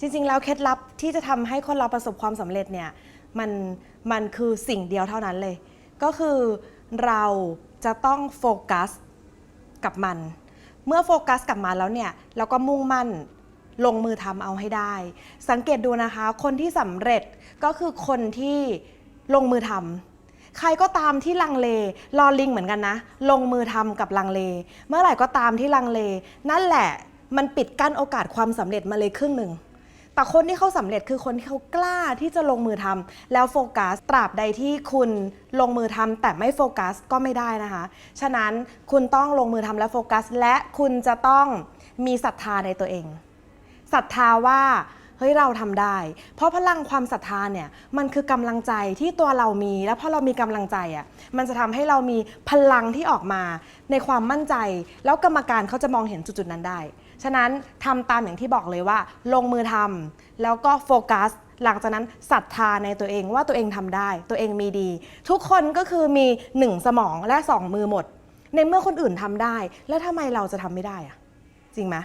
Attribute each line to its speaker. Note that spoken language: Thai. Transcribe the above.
Speaker 1: จริงๆ แล้วเคล็ดลับที่จะทำให้คนเราประสบความสำเร็จเนี่ยมันมันคือสิ่งเดียวเท่านั้นเลย ก็คือเราจะต้องโฟกัสกับมัน เมื่อโฟกัสกับมันแล้วเนี่ยเราก็มุ่งมั่นลงมือทำเอาให้ได้ สังเกตดูนะคะ คนที่สำเร็จก็คือคนที่ลงมือทำใครก็ตามที่ลังเลรอลิงเหมือนกันนะ ลงมือทำกับลังเล เมื่อไหร่ก็ตามที่ลังเล นั่นแหละมันปิดกั้นโอกาสความสำเร็จมาเลยครึ่งหนึ่ง แต่คนที่เขาสำเร็จคือคนที่เขากล้าที่จะลงมือทำแล้วโฟกัสตราบใดที่คุณลงมือทำแต่ไม่โฟกัสก็ไม่ได้นะคะ ฉะนั้นคุณต้องลงมือทำและโฟกัส และคุณจะต้องมีศรัทธาในตัวเองศรัทธาว่าเฮ้ยเราทำได้ เพราะพลังความศรัทธาเนี่ยมันคือกำลังใจที่ตัวเรามี แล้วพอเรามีกำลังใจอะมันจะทำให้เรามีพลังที่ออกมาในความมั่นใจ แล้วกรรมการเขาจะมองเห็นจุดๆนั้นได้ ฉะนั้นทำตามอย่างที่บอกเลยว่า ลงมือทำแล้วก็โฟกัส หลังจากนั้นศรัทธาในตัวเองว่าตัวเองทำได้ ตัวเองมีดี ทุกคนก็คือมีหนึ่งสมองและสองมือหมด ในเมื่อคนอื่นทำได้ แล้วทำไมเราจะทำไม่ได้อะจริงไหม